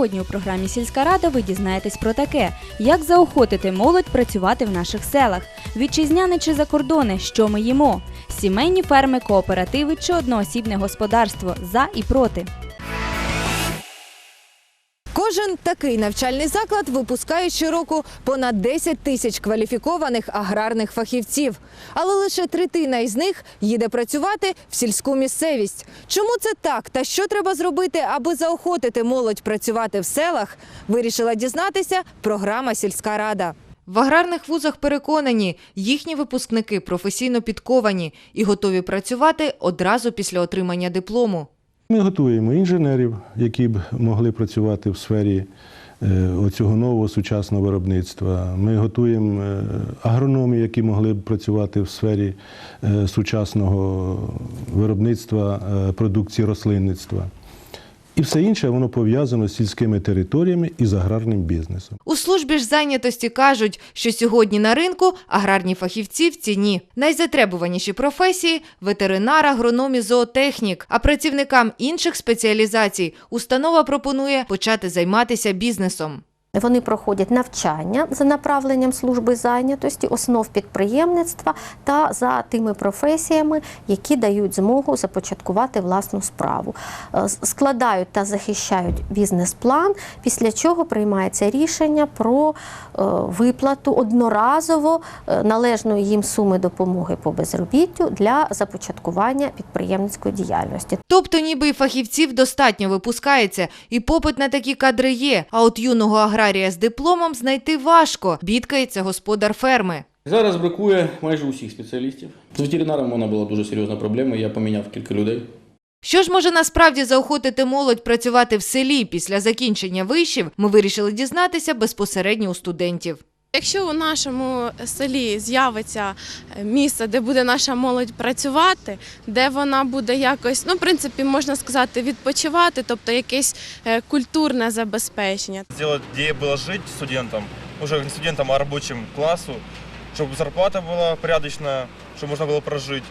Сьогодні у програмі Сільська рада ви дізнаєтесь про таке: як заохотити молодь працювати в наших селах, вітчизняне чи закордони, що ми їмо, сімейні ферми, кооперативи чи одноосібне господарство? За і проти. Кожен такий навчальний заклад випускає щороку понад 10 тисяч кваліфікованих аграрних фахівців. Але лише третина із них їде працювати в сільську місцевість. Чому це так та що треба зробити, аби заохотити молодь працювати в селах, вирішила дізнатися програма Сільська рада. В аграрних вузах переконані, їхні випускники професійно підковані і готові працювати одразу після отримання диплому. Ми готуємо інженерів, які б могли працювати в сфері е, оцього нового сучасного виробництва. Ми готуємо е, агрономів, які могли б працювати в сфері е, сучасного виробництва продукції рослинництва. І все інше воно пов'язано з сільськими територіями і з аграрним бізнесом. У службі ж зайнятості кажуть, що сьогодні на ринку аграрні фахівці в ціні. Найзатребуваніші професії ветеринар, агроном і зоотехнік. А працівникам інших спеціалізацій установа пропонує почати займатися бізнесом. Вони проходять навчання за направленням служби зайнятості, основ підприємництва та за тими професіями, які дають змогу започаткувати власну справу. Е, Складають та захищають бізнес-план, після чого приймається рішення про е, виплату одноразово е, належної їм суми допомоги по безробіттю для започаткування підприємницької діяльності. Тобто, ніби фахівців достатньо випускається, і попит на такі кадри є. А от юного аграрія з дипломом знайти важко, бідкається господар ферми. Зараз бракує майже усіх спеціалістів. З ветеринаром вона була дуже серйозна проблема. Я поміняв кілька людей. Що ж може насправді заохотити молодь працювати в селі після закінчення вишів, ми вирішили дізнатися безпосередньо у студентів. Якщо у нашому селі з'явиться е, місце, де буде наша молодь працювати, де вона буде якось, ну, в принципі, можна сказати, відпочивати, тобто якесь е, культурне забезпечення. сделать, где было жить студентам, уже не студентам, а рабочим классу, чтобы зарплата была порядочная, чтобы можно было прожить,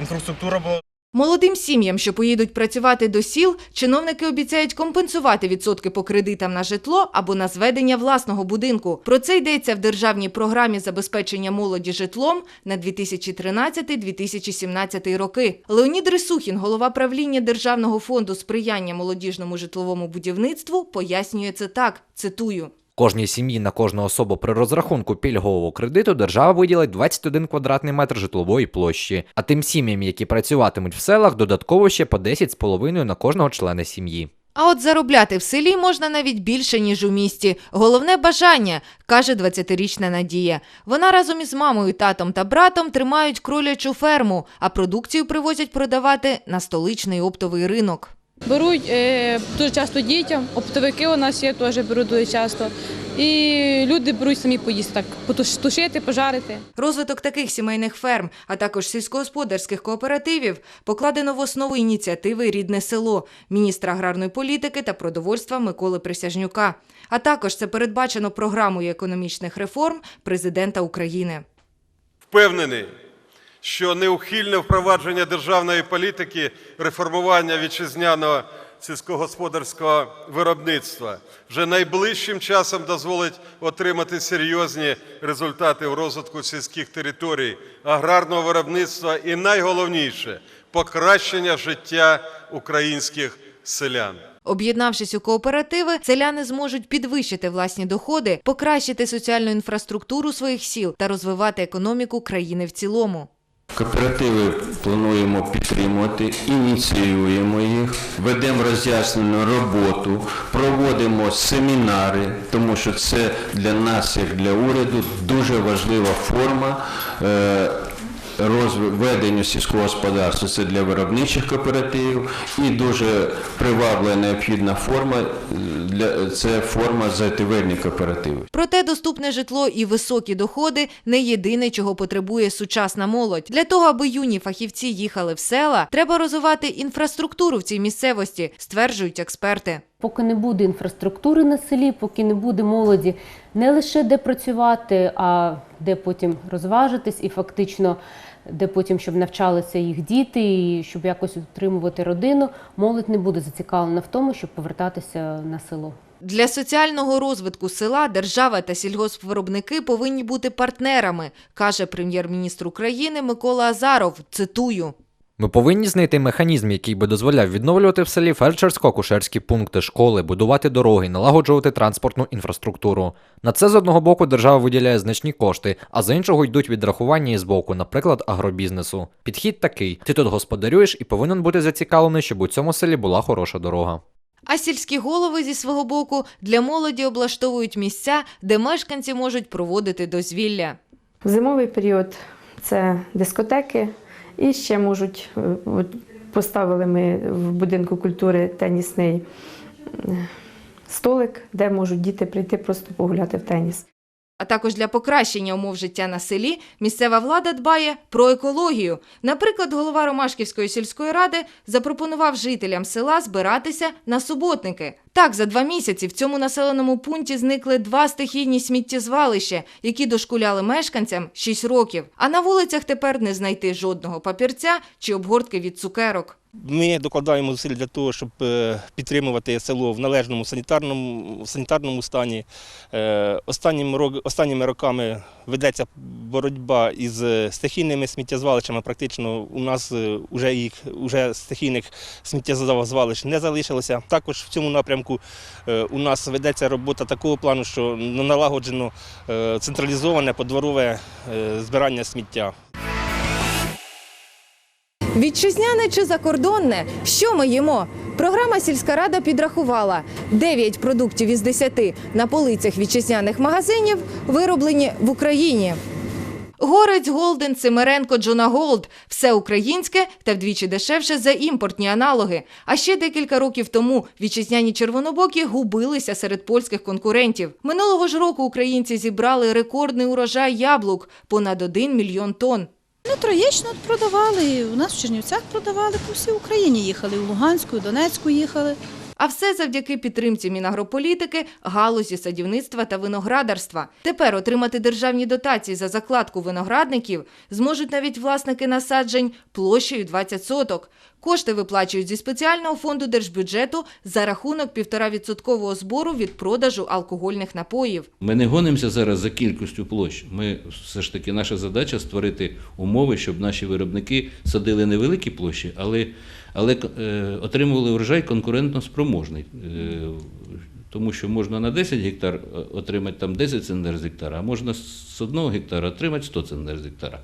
инфраструктура была Молодим сім'ям, що поїдуть працювати до сіл, чиновники обіцяють компенсувати відсотки по кредитам на житло або на зведення власного будинку. Про це йдеться в державній програмі забезпечення молоді житлом на 2013-2017 роки. Леонід Рисухін, голова правління Державного фонду сприяння молодіжному житловому будівництву, пояснює це так. Цитую. Кожній сім'ї на кожну особу при розрахунку пільгового кредиту держава виділить 21 квадратний метр житлової площі, а тим сім'ям, які працюватимуть в селах, додатково ще по 10,5 на кожного члена сім'ї. А от заробляти в селі можна навіть більше, ніж у місті. Головне бажання, каже 20-річна Надія. Вона разом із мамою, татом та братом тримають кролячу ферму, а продукцію привозять продавати на столичний оптовий ринок. Беруть е, дуже часто дітям, оптовики у нас є, теж беруть дуже часто. І люди беруть самі поїсти, так потуш- тушити, пожарити. Розвиток таких сімейних ферм, а також сільськогосподарських кооперативів покладено в основу ініціативи Рідне село міністра аграрної політики та продовольства Миколи Присяжнюка. А також це передбачено програмою економічних реформ президента України. Впевнений, що неухильне впровадження державної політики реформування вітчизняного сільськогосподарського виробництва вже найближчим часом дозволить отримати серйозні результати в розвитку сільських територій, аграрного виробництва і найголовніше покращення життя українських селян. Об'єднавшись у кооперативи, селяни зможуть підвищити власні доходи, покращити соціальну інфраструктуру своїх сіл та розвивати економіку країни в цілому. Кооперативи плануємо підтримувати, ініціюємо їх, ведемо роз'яснену роботу, проводимо семінари, тому що це для нас, як для уряду, дуже важлива форма розв- сільського господарства. Це для виробничих кооперативів і дуже приваблена необхідна форма е, для це форма зативельні кооперативи. Проте доступне житло і високі доходи не єдине, чого потребує сучасна молодь. Для того, аби юні фахівці їхали в села, треба розвивати інфраструктуру в цій місцевості, стверджують експерти. Поки не буде інфраструктури на селі, поки не буде молоді не лише де працювати, а де потім розважитись, і фактично де потім, щоб навчалися їх діти, і щоб якось утримувати родину, молодь не буде зацікавлена в тому, щоб повертатися на село. Для соціального розвитку села держава та сільгоспвиробники повинні бути партнерами, каже прем'єр-міністр України Микола Азаров. Цитую. Ми повинні знайти механізм, який би дозволяв відновлювати в селі фельдшерсько-акушерські пункти, школи, будувати дороги, налагоджувати транспортну інфраструктуру. На це з одного боку держава виділяє значні кошти, а з іншого йдуть відрахування із боку, наприклад, агробізнесу. Підхід такий: ти тут господарюєш і повинен бути зацікавлений, щоб у цьому селі була хороша дорога. А сільські голови зі свого боку для молоді облаштовують місця, де мешканці можуть проводити дозвілля. В зимовий період це дискотеки, і ще можуть е, поставили ми в будинку культури тенісний е, столик, де можуть діти прийти просто погуляти в теніс. А також для покращення умов життя на селі місцева влада дбає про екологію. Наприклад, голова Ромашківської сільської ради запропонував жителям села збиратися на суботники. Так, за два місяці в цьому населеному пункті зникли два стихійні сміттєзвалища, які дошкуляли мешканцям 6 років. А на вулицях тепер не знайти жодного папірця чи обгортки від цукерок. Ми докладаємо зусиль для того, щоб е, підтримувати село в належному санітарному, санітарному стані. Е, Останніми, останніми роками ведеться боротьба із е, стихійними сміттєзвалищами. Практично у нас вже їх уже стихійних сміттєзвалищ не залишилося. Також в цьому напрямку е, у нас ведеться робота такого плану, що налагоджено е, централізоване подворове е, збирання сміття. Вітчизняне чи закордонне? Що ми їмо? Програма сільська рада підрахувала 9 продуктів із 10 на полицях вітчизняних магазинів вироблені в Україні. Горець, Голден, Семеренко, Джона Голд – все українське та вдвічі дешевше за імпортні аналоги. А ще декілька років тому вітчизняні червонобокі губилися серед польських конкурентів. Минулого ж року українці зібрали рекордний урожай яблук – понад 1 мільйон тонн. Ну, троєчно продавали. У нас в Чернівцях продавали, по всій Україні їхали. В Луганську, Донецьку їхали. А все завдяки підтримці Мінагрополітики, галузі садівництва та виноградарства. Тепер отримати державні дотації за закладку виноградників зможуть навіть власники насаджень площею 20 соток. Кошти виплачують зі спеціального фонду держбюджету за рахунок 1,5% збору від продажу алкогольних напоїв. Ми не гонимося зараз за кількістю площ. Ми все ж таки наша задача створити умови, щоб наші виробники садили невеликі площі, але, але е, отримували врожай конкурентно спроможний. Е, тому що можна на 10 гектар е, отримати там 10 центнер з гектара, а можна з одного гектара отримати 100 центнер з гектара.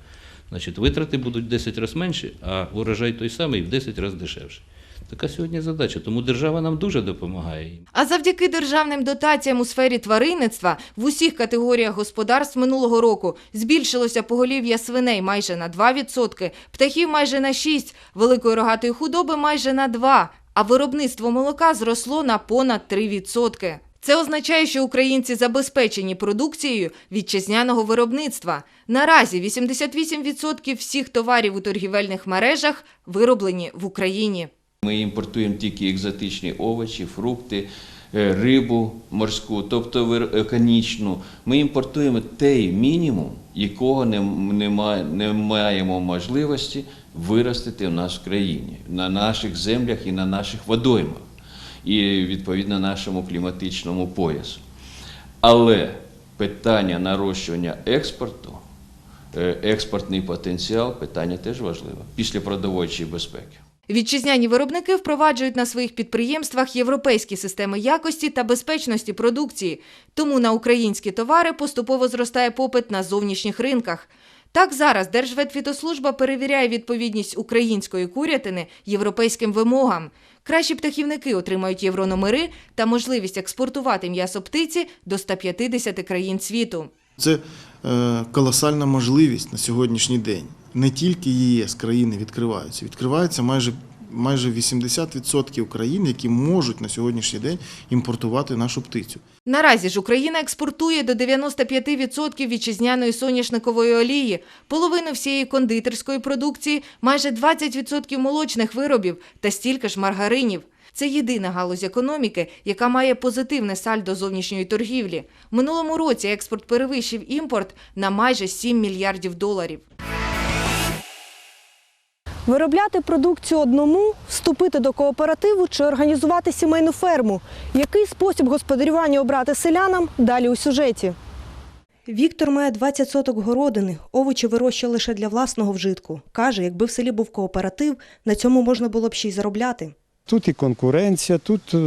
Значить, витрати будуть 10 разів менші, а урожай той самий в 10 разів дешевший. Така сьогодні задача. Тому держава нам дуже допомагає. А завдяки державним дотаціям у сфері тваринництва в усіх категоріях господарств минулого року збільшилося поголів'я свиней майже на 2%, птахів майже на 6%, великої рогатої худоби майже на 2%, а виробництво молока зросло на понад 3%. Це означає, що українці забезпечені продукцією вітчизняного виробництва. Наразі 88% всіх товарів у торгівельних мережах вироблені в Україні. Ми імпортуємо тільки екзотичні овочі, фрукти, е, рибу морську, тобто вир- Ми імпортуємо той мінімум, якого не маємо можливості виростити в нас в країні, на наших землях і на наших водоймах, і відповідно нашому кліматичному поясу. Але питання нарощування експорту, е, експортний потенціал питання теж важливе після продовольчої безпеки. Вітчизняні виробники впроваджують на своїх підприємствах європейські системи якості та безпечності продукції, тому на українські товари поступово зростає попит на зовнішніх ринках. Так зараз Держветфітослужба перевіряє відповідність української курятини європейським вимогам. Кращі птахівники отримають єврономери та можливість експортувати м'ясо птиці до 150 країн світу. Це е, колосальна можливість на сьогоднішній день. Не тільки ЄС країни відкриваються, відкриваються майже майже 80% країн, які можуть на сьогоднішній день імпортувати нашу птицю. Наразі ж Україна експортує до 95% вітчизняної соняшникової олії, половину всієї кондитерської продукції, майже 20% молочних виробів та стільки ж маргаринів. Це єдина галузь економіки, яка має позитивне сальдо зовнішньої торгівлі. Минулому році експорт перевищив імпорт на майже 7 мільярдів доларів. Виробляти продукцію одному, вступити до кооперативу чи організувати сімейну ферму. Який спосіб господарювання обрати селянам далі у сюжеті? Віктор має 20 соток городини, овочі вирощує лише для власного вжитку. Каже, якби в селі був кооператив, на цьому можна було б ще й заробляти. Тут і конкуренція, тут е,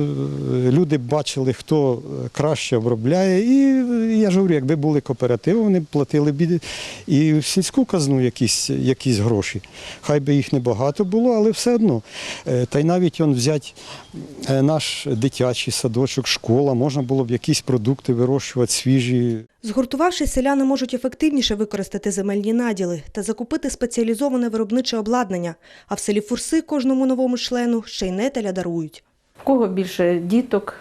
люди бачили, хто е, краще обробляє. І е, я ж говорю, якби були кооперативи, вони б платили б і в сільську казну якісь, якісь гроші. Хай би їх небагато було, але все одно. Та й навіть он взять е, наш дитячий садочок, школа, можна було б якісь продукти вирощувати свіжі. Згуртувавшись, селяни можуть ефективніше використати земельні наділи та закупити спеціалізоване виробниче обладнання. А в селі Фурси кожному новому члену ще й нетеля дарують. В кого більше діток,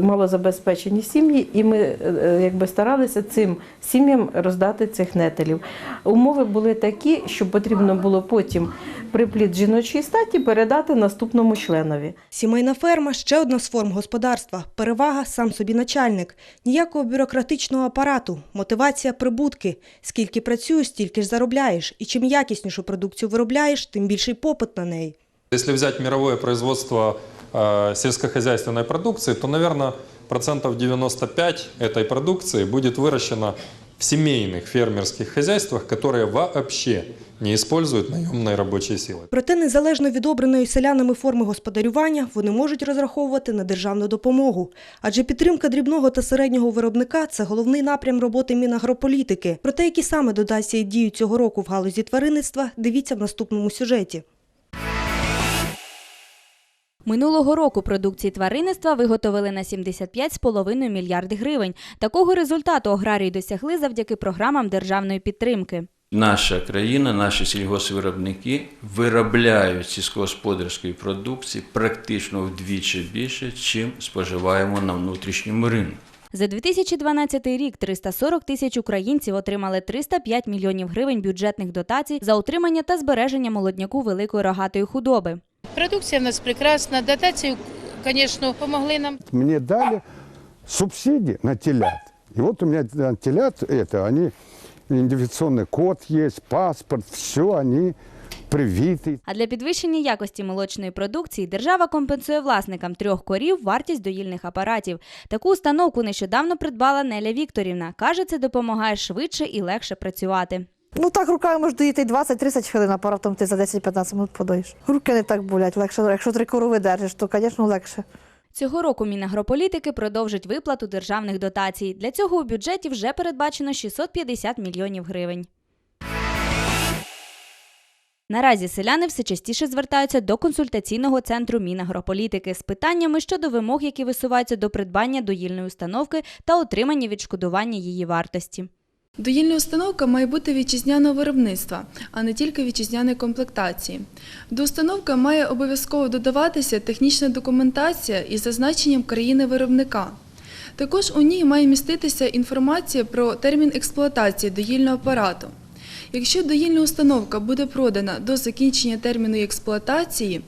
малозабезпечені сім'ї, і ми е, е, якби старалися цим сім'ям роздати цих нетелів. Умови були такі, що потрібно було потім приплід жіночої статі передати наступному членові. Сімейна ферма ще одна з форм господарства. Перевага сам собі начальник. Ніякого бюрократичного апарату, мотивація прибутки. Скільки працюєш, стільки ж заробляєш. І чим якіснішу продукцію виробляєш, тим більший попит на неї. Если взять мировое производство сельскохозяйственной продукции, то, наверное, процентов 95 этой продукции будет выращено в семейных фермерских хозяйствах, которые вообще не используют наемной рабочей силы. Проте, незалежно від обраної селянами форми господарювання, вони можуть розраховувати на державну допомогу. Адже підтримка дрібного та середнього виробника це головний напрям роботи Мінагрополітики. Про те, які саме додації діють цього року в галузі тваринництва, дивіться в наступному сюжеті. Минулого року продукції тваринництва виготовили на 75,5 мільярди гривень. Такого результату аграрії досягли завдяки програмам державної підтримки. Наша країна, наші сільгоспвиробники виробляють сільськогосподарської продукції практично вдвічі більше, чим споживаємо на внутрішньому ринку. За 2012 рік 340 тисяч українців отримали 305 мільйонів гривень бюджетних дотацій за утримання та збереження молодняку великої рогатої худоби. Продукція в нас прекрасна, дотації, звісно, допомогли нам. Мне дали субсидии на телят. И вот у меня на телят это, они, идентификационный код есть, паспорт, все, они привиты. А для підвищення якості молочної продукції держава компенсує власникам трьох корів вартість доїльних апаратів. Таку установку нещодавно придбала Неля Вікторівна. Каже, це допомагає швидше і легше працювати. Ну так руками можеш доїти 20-30 хвилин, а апаратом ти за 10-15 минут подоїш. Руки не так болять, легше, якщо три корови держиш, то, звісно, легше. Цього року Мінагрополітики продовжить виплату державних дотацій. Для цього у бюджеті вже передбачено 650 мільйонів гривень. Наразі селяни все частіше звертаються до консультаційного центру Мінагрополітики з питаннями щодо вимог, які висуваються до придбання доїльної установки та отримання відшкодування її вартості. Доїльна установка має бути вітчизняного виробництва, а не тільки вітчизняної комплектації. До установки має обов'язково додаватися технічна документація із зазначенням країни виробника. Також у ній має міститися інформація про термін експлуатації доїльного апарату. Якщо доїльна установка буде продана до закінчення терміну експлуатації,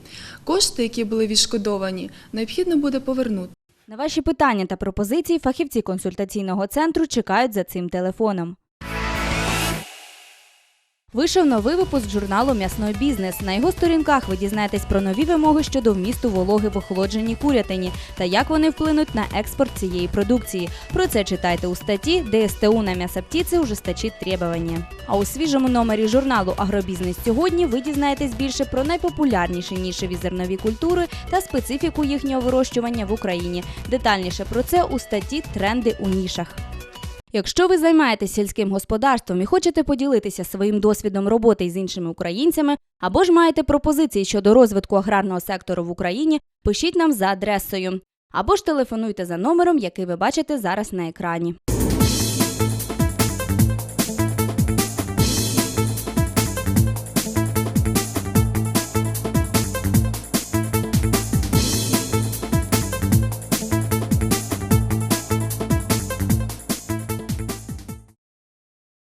кошти, які були відшкодовані, необхідно буде повернути. На ваші питання та пропозиції фахівці консультаційного центру чекають за цим телефоном. Вийшов новий випуск журналу М'ясний бізнес. На його сторінках ви дізнаєтесь про нові вимоги щодо вмісту вологи в охолодженій курятині та як вони вплинуть на експорт цієї продукції. Про це читайте у статті ДСТУ на м'ясоптиці ужесточить требування. А у свіжому номері журналу Агробізнес сьогодні ви дізнаєтесь більше про найпопулярніші нішеві зернові культури та специфіку їхнього вирощування в Україні. Детальніше про це у статті Тренди у нішах. Якщо ви займаєтесь сільським господарством і хочете поділитися своїм досвідом роботи із іншими українцями, або ж маєте пропозиції щодо розвитку аграрного сектору в Україні, пишіть нам за адресою або ж телефонуйте за номером, який ви бачите зараз на екрані.